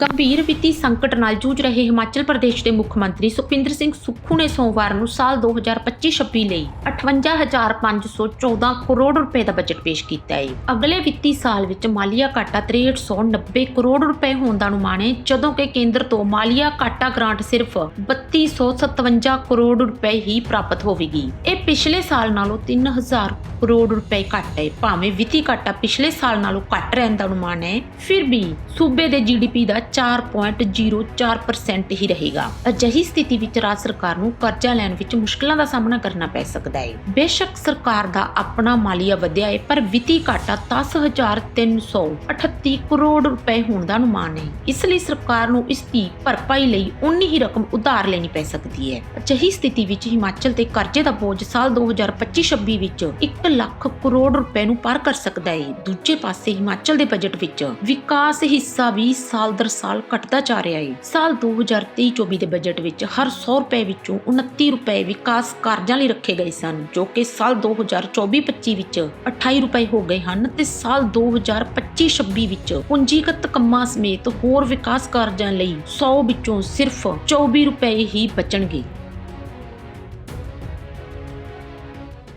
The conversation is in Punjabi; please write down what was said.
ਗੰਭੀਰ ਵਿੱਤੀ ਸੰਕਟ ਨਾਲ ਜੂਝ ਰਹੇ ਹਿਮਾਚਲ ਪ੍ਰਦੇਸ਼ ਦੇ ਮੁੱਖ ਮੰਤਰੀ ਸੁਖਵਿੰਦਰ ਸਿੰਘ ਸੁੱਖੂ ਨੇ ਸੋਮਵਾਰ ਨੂੰ ਸਾਲ 2025-26 ਲਈ 58514 ਕਰੋੜ ਰੁਪਏ ਦਾ ਬਜਟ ਪੇਸ਼ ਕੀਤਾ ਹੈ। ਅਗਲੇ ਵਿੱਤੀ ਸਾਲ ਵਿੱਚ ਮਾਲੀਆ ਘਾਟਾ 6390 ਕਰੋੜ ਰੁਪਏ ਹੋਣ ਦਾ ਅਨੁਮਾਨ ਹੈ, ਜਦੋਂ ਕਿ ਕੇਂਦਰ ਤੋਂ ਮਾਲੀਆ ਘਾਟਾ ਗ੍ਰਾਂਟ ਸਿਰਫ 3257 ਕਰੋੜ ਰੁਪਏ ਹੀ ਪ੍ਰਾਪਤ ਹੋਵੇਗੀ। ਇਹ ਪਿਛਲੇ ਸਾਲ ਨਾਲੋਂ 3000 ਕਰੋੜ ਰੁਪਏ ਘੱਟ ਹੈ। ਭਾਵੇਂ ਵਿੱਤੀ ਘਾਟਾ ਪਿਛਲੇ ਸਾਲ ਨਾਲੋਂ ਘੱਟ ਰਹਿਣ ਦਾ ਅਨੁਮਾਨ ਹੈ, ਫਿਰ ਵੀ ਸੂਬੇ ਦੇ ਜੀਡੀਪੀ ਦਾ 4.04% ਹੀ ਰਹੇਗਾ। ਅਜਿਹੀ ਸਥਿਤੀ ਵਿੱਚ ਰਾਜ ਸਰਕਾਰ ਨੂੰ ਕਰਜ਼ਾ ਲੈਣ ਵਿੱਚ ਮੁਸ਼ਕਲਾਂ ਦਾ ਸਾਹਮਣਾ ਕਰਨਾ ਪੈ ਸਕਦਾ ਹੈ। ਬੇਸ਼ੱਕ ਸਰਕਾਰ ਦਾ ਆਪਣਾ ਮਾਲੀਆ ਵਧਿਆ ਹੈ, ਪਰ ਵਿੱਤੀ ਘਾਟਾ 10338 ਕਰੋੜ ਰੁਪਏ ਹੋਣ ਦਾ ਅਨੁਮਾਨ ਹੈ। ਇਸ ਲਈ ਸਰਕਾਰ ਨੂੰ ਇਸ ਦੀ ਭਰਪਾਈ ਲਈ ਉਨੀ ਹੀ ਰਕਮ ਉਧਾਰ ਲੈਣੀ ਪੈ ਸਕਦੀ ਹੈ। ਅਜਿਹੀ ਸਥਿਤੀ ਵਿੱਚ ਹਿਮਾਚਲ ਤੇ ਕਰਜ਼ੇ ਦਾ ਬੋਝ ਸਾਲ 2025-26 ਵਿੱਚ 1 ਲੱਖ ਕਰੋੜ ਰੁਪਏ ਨੂੰ ਪਾਰ ਕਰ ਸਕਦਾ ਹੈ। ਦੂਜੇ ਪਾਸੇ ਹਿਮਾਚਲ ਦੇ ਬਜਟ ਵਿੱਚ ਵਿਕਾਸ ਹਿੱਸਾ ਵੀ ਸਾਲ ਦਰ ਸਾਲ ਘਟਦਾ ਜਾ ਰਿਹਾ ਹੈ ਸਾਲ 2023-24 ਦੇ ਬਜਟ ਵਿੱਚ ਹਰ 100 ਰੁਪਏ ਵਿੱਚੋਂ 29 ਰੁਪਏ ਵਿਕਾਸ ਕਾਰਜਾਂ ਲਈ ਰੱਖੇ ਗਏ ਸਨ, ਜੋ ਕਿ ਸਾਲ 2024-25 ਵਿੱਚ 28 ਰੁਪਏ ਹੋ ਗਏ ਹਨ ਤੇ ਸਾਲ 2025-26 ਵਿੱਚ ਪੂੰਜੀਗਤ ਕੰਮਾਂ ਸਮੇਤ ਹੋਰ ਵਿਕਾਸ ਕਾਰਜਾਂ ਲਈ 100 ਵਿੱਚੋਂ ਸਿਰਫ 24 ਰੁਪਏ ਹੀ ਬਚਣਗੇ।